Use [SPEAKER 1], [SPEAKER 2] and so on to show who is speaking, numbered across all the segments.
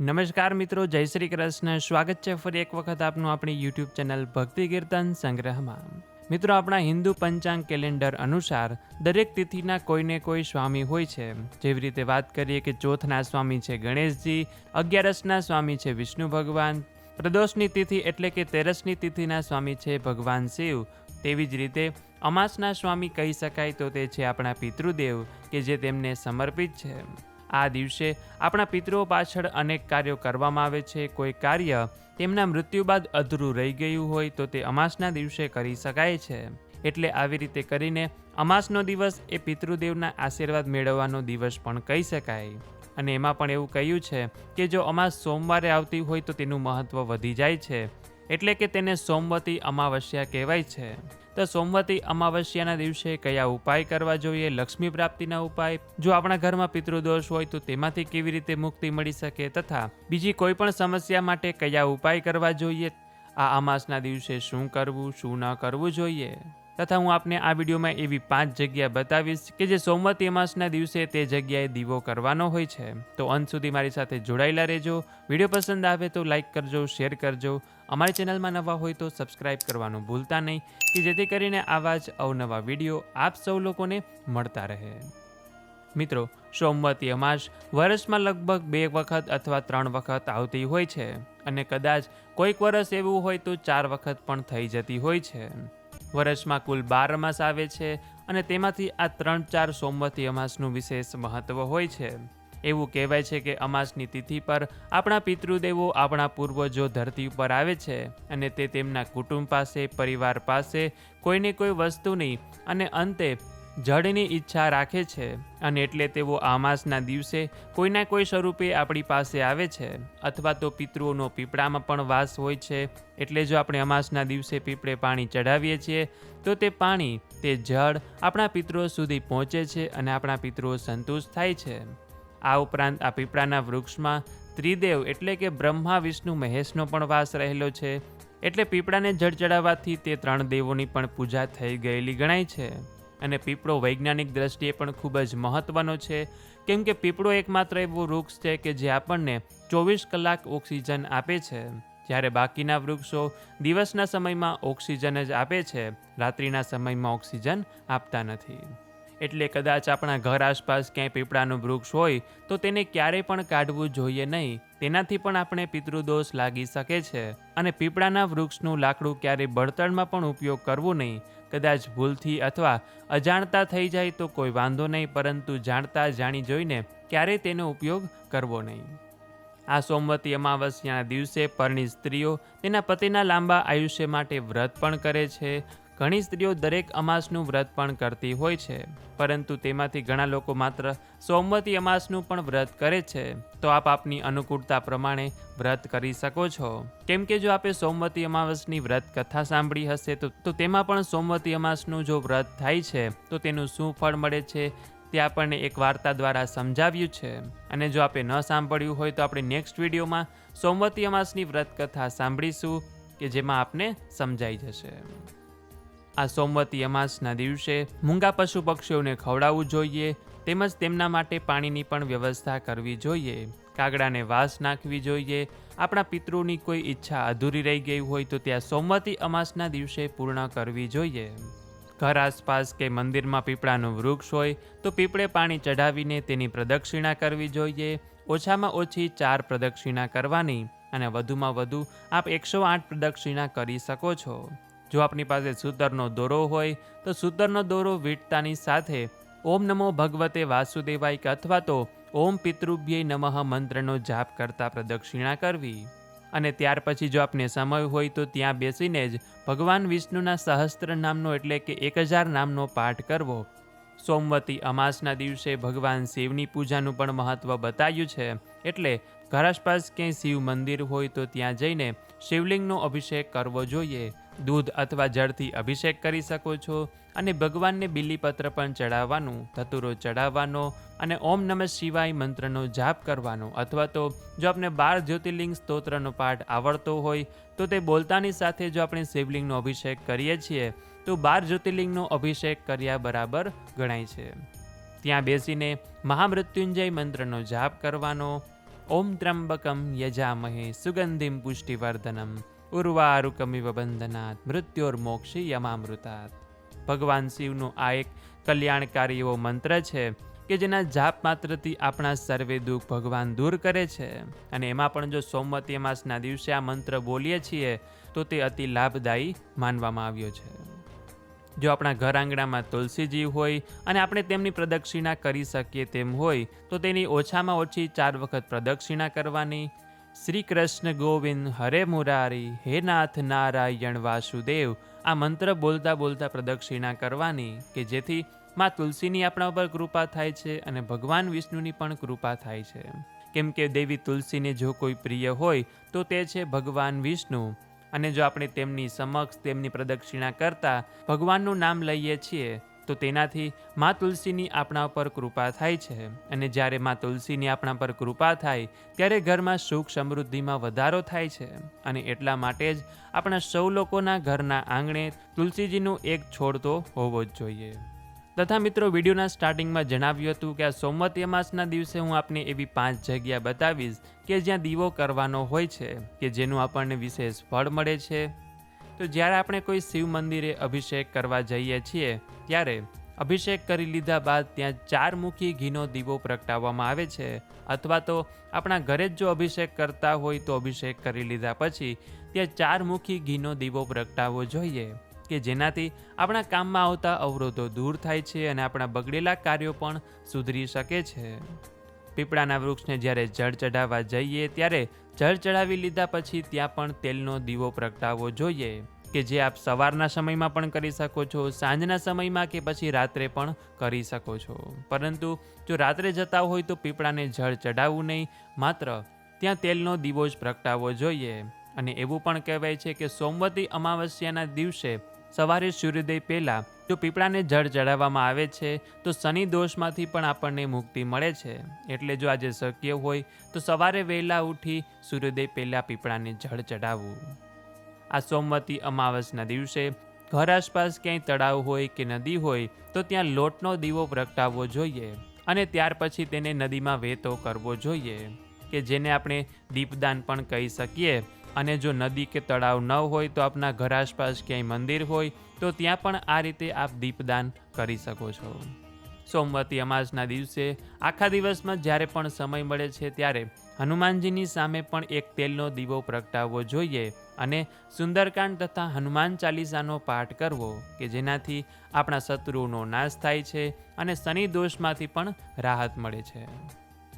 [SPEAKER 1] નમસ્કાર મિત્રો, જય શ્રી કૃષ્ણ. સ્વાગત છે ફરી એક વખત આપનું આપણી યુટ્યુબ ચેનલ ભક્તિ કીર્તન સંગ્રહમાં. મિત્રો, આપણા હિન્દુ પંચાંગ કેલેન્ડર અનુસાર દરેક તિથિના કોઈને કોઈ સ્વામી હોય છે. જેવી રીતે વાત કરીએ કે ચોથના સ્વામી છે ગણેશજી, અગિયારસના સ્વામી છે વિષ્ણુ ભગવાન, પ્રદોષની તિથિ એટલે કે તેરસની તિથિના સ્વામી છે ભગવાન શિવ. તેવી જ રીતે અમાસના સ્વામી કહી શકાય તો તે છે આપણા પિતૃદેવ, કે જે તેમને સમર્પિત છે. આ દિવસે આપણા પિતૃઓ પાછળ અનેક કાર્યો કરવામાં આવે છે. કોઈ કાર્ય તેમના મૃત્યુ બાદ અધૂરું રહી ગયું હોય તો તે અમાસના દિવસે કરી શકાય છે. એટલે આવી રીતે કરીને અમાસનો દિવસ એ પિતૃદેવના આશીર્વાદ મેળવવાનો દિવસ પણ કહી શકાય. અને એમાં પણ એવું કહ્યું છે કે જો અમાસ સોમવારે આવતી હોય તો તેનું મહત્ત્વ વધી જાય છે. એટલે કે તેને સોમવતી અમાવસ્યા કહેવાય છે. તો સોમવતી અમાવસ્યાના દિવસે કયા ઉપાય કરવા જોઈએ, લક્ષ્મી પ્રાપ્તિના ઉપાય? જો આપણા ઘરમાં પિતૃદોષ હોય તો તેમાંથી કેવી રીતે મુક્તિ મળી શકે તથા બીજી કોઈ પણ સમસ્યા માટે કયા ઉપાય કરવા જોઈએ? આ અમાસના દિવસે શું કરવું, શું ન કરવું જોઈએ? તથા હું આપને આ વિડીયોમાં એવી પાંચ જગ્યા બતાવીશ કે જે સોમવતી અમાસના દિવસે તે જગ્યાએ દીવો કરવાનો હોય છે. તો અંત સુધી મારી સાથે જોડાયેલા રહેજો. વીડિયો પસંદ આવે તો લાઇક કરજો, શેર કરજો. અમારી ચેનલમાં નવા હોય તો સબસ્ક્રાઇબ કરવાનું ભૂલતા નહીં, કે જેથી કરીને આવા જ અવનવા વીડિયો આપ સૌ લોકોને મળતા રહે. મિત્રો, સોમવતી અમાસ વર્ષમાં લગભગ બે વખત અથવા ત્રણ વખત આવતી હોય છે અને કદાચ કોઈક વર્ષ એવું હોય તો ચાર વખત પણ થઈ જતી હોય છે. વર્ષમાં કુલ બાર અમાસ આવે છે અને તેમાંથી આ ત્રણ ચાર સોમવતી અમાસનું વિશેષ મહત્વ હોય છે. એવું કહેવાય છે કે અમાસની તિથિ પર આપણા પિતૃદેવો આપણા પૂર્વજો ધરતી ઉપર આવે છે અને તે તેમના કુટુંબ પાસે, પરિવાર પાસે કોઈને કોઈ વસ્તુની અને અંતે જળની ઈચ્છા રાખે છે અને એટલે તેઓ આમાસના દિવસે કોઈના કોઈ સ્વરૂપે આપણી પાસે આવે છે અથવા તો પિતૃઓનો પીપળામાં પણ વાસ હોય છે. એટલે જો આપણે અમાસના દિવસે પીપળે પાણી ચઢાવીએ છીએ, તો તે પાણી, તે જળ આપણા પિતૃઓ સુધી પહોંચે છે અને આપણા પિતૃઓ સંતુષ્ટ થાય છે. આ ઉપરાંત આ પીપળાના વૃક્ષમાં ત્રિદેવ એટલે કે બ્રહ્મા, વિષ્ણુ, મહેશનો પણ વાસ રહેલો છે. એટલે પીપળાને જળ ચડાવવાથી તે ત્રણ દેવોની પણ પૂજા થઈ ગયેલી ગણાય છે. અને પીપળો વૈજ્ઞાનિક દ્રષ્ટિએ પણ ખૂબ જ મહત્ત્વનો છે. કેમ કે પીપળો એકમાત્ર એવું વૃક્ષ છે કે જે આપણને ચોવીસ કલાક ઓક્સિજન આપે છે. જ્યારે બાકીના વૃક્ષો દિવસના સમયમાં ઓક્સિજન જ આપે છે. રાત્રિના સમયમાં ઓક્સિજન આપતા નથી. એટલે કદાચ આપણા ઘર આસપાસ ક્યાંય પીપળાનું વૃક્ષ હોય, તો તેને ક્યારેય પણ કાઢવું જોઈએ નહીં. તેનાથી પણ આપણે પિતૃદોષ લાગી શકે છે. અને પીપળાના વૃક્ષનું લાકડું ક્યારેય બળતણમાં પણ ઉપયોગ કરવો નહીં. કદાચ ભૂલથી અથવા અજાણતા થઈ જાય તો કોઈ વાંધો નહીં, પરંતુ જાણતા જાણી જોઈને ક્યારેય તેનો ઉપયોગ કરવો નહીં. આ સોમવતી અમાવસ્યાના દિવસે પરણી સ્ત્રીઓ તેના પતિના લાંબા આયુષ્ય માટે વ્રત પણ કરે છે. ઘણી સ્ત્રીઓ દરેક અમાસનું વ્રત પણ કરતી હોય છે, પરંતુ તેમાંથી ઘણા લોકો માત્ર સોમવતી અમાસનું પણ વ્રત કરે છે. તો આપ આપની અનુકૂળતા પ્રમાણે વ્રત કરી શકો છો. કેમ કે જો આપે સોમવતી અમાસની વ્રત કથા સાંભળી હશે, તો તેમાં પણ સોમવતી અમાસનું જો વ્રત થાય છે, તો તેનું શું ફળ મળે છે, તે આપણને એક વાર્તા દ્વારા સમજાવ્યું છે. અને જો આપે ન સાંભળ્યું હોય, તો આપણે નેક્સ્ટ વિડીયોમાં સોમવતી અમાસની વ્રત કથા સાંભળીશું, કે જેમાં આપને સમજાઈ જશે. આ સોમવતી અમાસના દિવસે મૂંગા પશુ પક્ષીઓને ખવડાવવું જોઈએ, તેમજ તેમના માટે પાણીની પણ વ્યવસ્થા કરવી જોઈએ. કાગડાને વાસ નાખવી જોઈએ. આપણા પિતૃની કોઈ ઈચ્છા અધૂરી રહી ગઈ હોય તો ત્યાં સોમવતી અમાસના દિવસે પૂર્ણ કરવી જોઈએ. ઘર આસપાસ કે મંદિરમાં પીપળાનું વૃક્ષ હોય તો પીપળે પાણી ચઢાવીને તેની પ્રદક્ષિણા કરવી જોઈએ. ઓછામાં ઓછી ચાર પ્રદક્ષિણા કરવાની અને વધુમાં વધુ આપ એકસો આઠ પ્રદક્ષિણા કરી શકો છો. જો આપની પાસે સૂતરનો દોરો હોય, તો સૂતરનો દોરો વીંટતાની સાથે ઓમ નમો ભગવતે વાસુદેવાય અથવા તો ઓમ પિતૃભ્ય નમઃ મંત્રનો જાપ કરતા પ્રદક્ષિણા કરવી. અને ત્યાર પછી જો આપને સમય હોય તો ત્યાં બેસીને જ ભગવાન વિષ્ણુના સહસ્ત્ર નામનો એટલે કે એક હજાર નામનો પાઠ કરવો. સોમવતી અમાસના દિવસે ભગવાન શિવની પૂજાનું પણ મહત્વ બતાવ્યું છે. એટલે ઘર આસપાસ ક્યાંય શિવ મંદિર હોય તો ત્યાં જઈને શિવલિંગનો અભિષેક કરવો જોઈએ. દૂધ અથવા જળથી અભિષેક કરી શકો છો અને ભગવાનને બિલીપત્ર પણ ચડાવવાનું, ધતુરો ચડાવવાનો અને ઓમ નમઃ શિવાય મંત્રનો જાપ કરવાનો. અથવા તો જો આપણે બાર જ્યોતિર્લિંગ સ્તોત્રનો પાઠ આવડતો હોય, તો તે બોલતાની સાથે જો આપણે શિવલિંગનો અભિષેક કરીએ છીએ, તો બાર જ્યોતિર્લિંગનો અભિષેક કર્યા બરાબર ગણાય છે. ત્યાં બેસીને મહામૃત્યુંજય મંત્રનો જાપ કરવાનો. ઓમ ત્રંબકમ યજામહે સુગંધિમ પુષ્ટિવર્ધનમ. ઉર્વારુકમિવ બંધનાત મૃત્યોર્મોક્ષી યમામૃતાત ભગવાન શિવનું આ એક કલ્યાણકારી એવો મંત્ર છે કે જેના જાપ માત્રથી આપણા સર્વે દુઃખ ભગવાન દૂર કરે છે અને એમાં પણ જો સોમવતી માસના દિવસે આ મંત્ર બોલીએ છીએ, તો તે અતિ લાભદાયી માનવામાં આવ્યો છે. જો આપણા ઘર આંગણામાં તુલસીજી હોય અને આપણે તેમની પ્રદક્ષિણા કરી શકીએ તેમ હોય, તો તેની ઓછામાં ઓછી ચાર વખત પ્રદક્ષિણા કરવાની શ્રી કૃષ્ણ ગોવિંદ, હરે મુરારી, હે નાથ નારાયણ વાસુદેવ, આ મંત્ર બોલતા બોલતા પ્રદક્ષિણા કરવાની કે જેથી માં તુલસીની આપણા ઉપર કૃપા થાય છે અને ભગવાન વિષ્ણુની પણ કૃપા થાય છે. કેમ કે દેવી તુલસીને જો કોઈ પ્રિય હોય, તો તે છે ભગવાન વિષ્ણુ. અને જો આપણે તેમની સમક્ષ તેમની પ્રદક્ષિણા કરતા ભગવાનનું નામ લઈએ છીએ તો તેનાથી મા તુલસીની આપણા પર કૃપા થાય છે. અને જ્યારે મા તુલસીની આપણા પર કૃપા થાય, ત્યારે ઘરમાં સુખ સમૃદ્ધિમાં વધારો થાય છે. અને એટલા માટે જ આપણા સૌ લોકોના ઘરના આંગણે તુલસીજીનું એક છોડ તો હોવો જ જોઈએ. તથા મિત્રો, વિડીયોના સ્ટાર્ટિંગમાં જણાવ્યું હતું કે આ સોમવતી અમાસના દિવસે હું આપને એવી પાંચ જગ્યા બતાવીશ કે જ્યાં દીવો કરવાનો હોય છે, કે જેનું આપણને વિશેષ ફળ મળે છે. તો જ્યારે આપણે કોઈ શિવ મંદિરે અભિષેક કરવા જઈએ છીએ, ત્યારે અભિષેક કરી લીધા બાદ ત્યાં ચાર મુખી ઘીનો દીવો પ્રગટાવવામાં આવે છે. અથવા તો આપણા ઘરે જ જો અભિષેક કરતા હોય તો અભિષેક કરી લીધા પછી ત્યાં ચાર મુખી ઘીનો દીવો પ્રગટાવવો જોઈએ, કે જેનાથી આપણા કામમાં આવતા અવરોધો દૂર થાય છે અને આપણા બગડેલા કાર્યો પણ સુધરી શકે છે. પીપળાના વૃક્ષને જ્યારે જળ ચઢાવવા જઈએ, ત્યારે જળ ચઢાવી લીધા પછી ત્યાં પણ તેલનો દીવો પ્રગટાવવો જોઈએ. કે જે આપ સવારના સમયમાં પણ કરી શકો છો, સાંજના સમયમાં કે પછી રાત્રે પણ કરી શકો છો. પરંતુ જો રાત્રે જતા હોય તો પીપળાને જળ ચઢાવવું નહીં, માત્ર ત્યાં તેલનો દીવો જ પ્રગટાવવો જોઈએ. અને એવું પણ કહેવાય છે કે સોમવતી અમાવસ્યાના દિવસે સવારે સૂર્યોદય પહેલાં જો પીપળાને જળ ચડાવવામાં આવે છે, તો શનિ દોષમાંથી પણ આપણને મુક્તિ મળે છે. એટલે જો આજે શક્ય હોય, તો સવારે વહેલા ઉઠી સૂર્યોદય પહેલાં પીપળાને જળ ચડાવવું. આ સોમવતી અમાવસના દિવસે ઘર આસપાસ ક્યાંય તળાવ હોય કે નદી હોય, તો ત્યાં લોટનો દીવો પ્રગટાવવો જોઈએ અને ત્યાર પછી તેને નદીમાં વહેતો કરવો જોઈએ, કે જેને આપણે દીપદાન પણ કહી શકીએ. અને જો નદી કે તળાવ ન હોય તો આપના ઘર આસપાસ ક્યાંય મંદિર હોય, તો ત્યાં પણ આ રીતે આપ દીપદાન કરી શકો છો. સોમવતી અમાસના દિવસે, આખા દિવસમાં જ્યારે પણ સમય મળે છે ત્યારે હનુમાનજીની સામે પણ એક તેલનો દીવો પ્રગટાવવો જોઈએ અને સુંદરકાંડ તથા હનુમાન ચાલીસાનો પાઠ કરવો કે જેનાથી આપણા શત્રુઓનો નાશ થાય છે અને શનિ દોષમાંથી પણ રાહત મળે છે.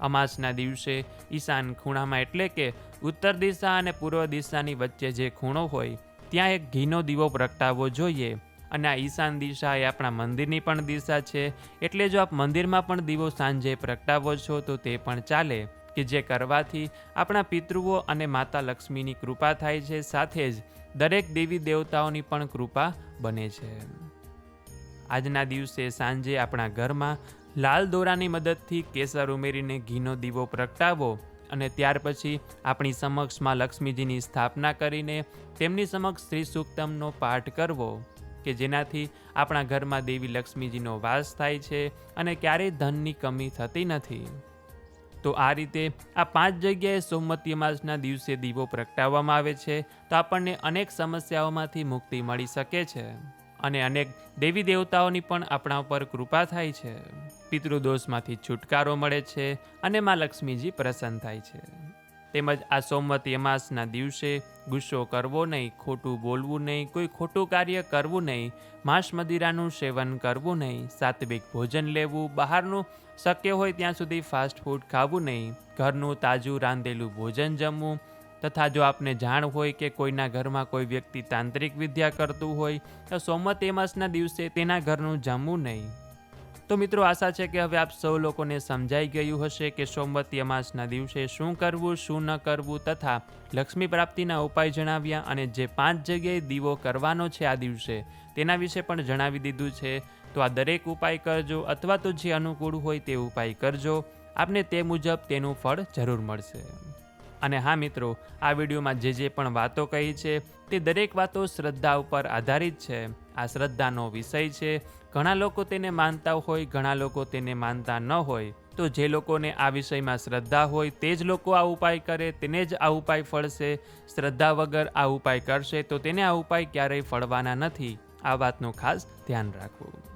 [SPEAKER 1] અમાસના દિવસે ઈશાન ખૂણામાં એટલે કે ઉત્તર દિશા અને પૂર્વ દિશાની વચ્ચે જે ખૂણો હોય, ત્યાં એક ઘીનો દીવો પ્રગટાવવો જોઈએ. અને આ ઈશાન દિશા એ આપણા મંદિરની પણ દિશા છે. એટલે જો આપ મંદિરમાં પણ દીવો સાંજે પ્રગટાવો છો, તો તે પણ ચાલે. કે જે કરવાથી આપણા પિતૃઓ અને માતા લક્ષ્મીની કૃપા થાય છે, સાથે જ દરેક દેવી દેવતાઓની પણ કૃપા બને છે. આજના દિવસે સાંજે આપણા ઘરમાં લાલ દોરાની મદદથી કેસર ઉમેરીને ઘીનો દીવો પ્રગટાવો અને ત્યાર પછી આપણી સમક્ષમાં લક્ષ્મીજીની સ્થાપના કરીને તેમની સમક્ષ શ્રી સુક્તમનો પાઠ કરવો કે જેનાથી આપણા ઘરમાં દેવી લક્ષ્મીજીનો વાસ થાય છે અને ક્યારેય ધનની કમી થતી નથી. તો આ રીતે આ પાંચ જગ્યાએ સોમવતી અમાસના દિવસે દીવો પ્રગટાવવામાં આવે છે તો આપણને અનેક સમસ્યાઓમાંથી મુક્તિ મળી શકે છે અને અનેક દેવી દેવતાઓની પણ આપણા ઉપર કૃપા થાય છે. પિતૃદોષમાંથી છુટકારો મળે છે અને માં લક્ષ્મીજી પ્રસન્ન થાય છે. તેમજ આ સોમવતી અમાસના દિવસે ગુસ્સો કરવો નહીં, ખોટું બોલવું નહીં, કોઈ ખોટું કાર્ય કરવું નહીં, માંસ મદિરાનું સેવન કરવું નહીં, સાત્વિક ભોજન લેવું, બહારનું શક્ય હોય ત્યાં સુધી ફાસ્ટ ફૂડ ખાવું નહીં, ઘરનું તાજું રાંધેલું ભોજન જમવું, તથા જો આપને જાણ હોય કે કોઈના ઘરમાં કોઈ વ્યક્તિ તાંત્રિક વિદ્યા કરતું હોય, તો સોમવતી અમાસના દિવસે તેના ઘરનું જમવું નહીં. તો મિત્રો આશા છે કે હવે આપ સૌ લોકોને સમજાઈ ગયું હશે કે સોમવતી અમાસના દિવસે શું કરવું, શું ન કરવું તથા લક્ષ્મી પ્રાપ્તિના ઉપાય જણાવ્યા અને જે પાંચ જગ્યાએ દીવો કરવાનો છે આ દિવસે તેના વિશે પણ જણાવી દીધું છે. તો આ દરેક ઉપાય કરજો અથવા તો જે અનુકૂળ હોય તે ઉપાય કરજો. આપને તે મુજબ તેનું ફળ જરૂર મળશે. અને હા મિત્રો, આ વિડીયોમાં જે જે પણ વાતો કહી છે તે દરેક વાતો શ્રદ્ધા ઉપર આધારિત છે. આ શ્રદ્ધાનો વિષય છે. ઘણા લોકો તેને માનતા હોય, ઘણા લોકો તેને માનતા ન હોય. તો જે લોકોને આ વિષયમાં શ્રદ્ધા હોય તે જ લોકો આ ઉપાય કરે, તેને જ આ ઉપાય ફળશે. શ્રદ્ધા વગર આ ઉપાય કરશે તો તેને આ ઉપાય ક્યારેય ફળવાના નથી. આ વાતનું ખાસ ધ્યાન રાખવું.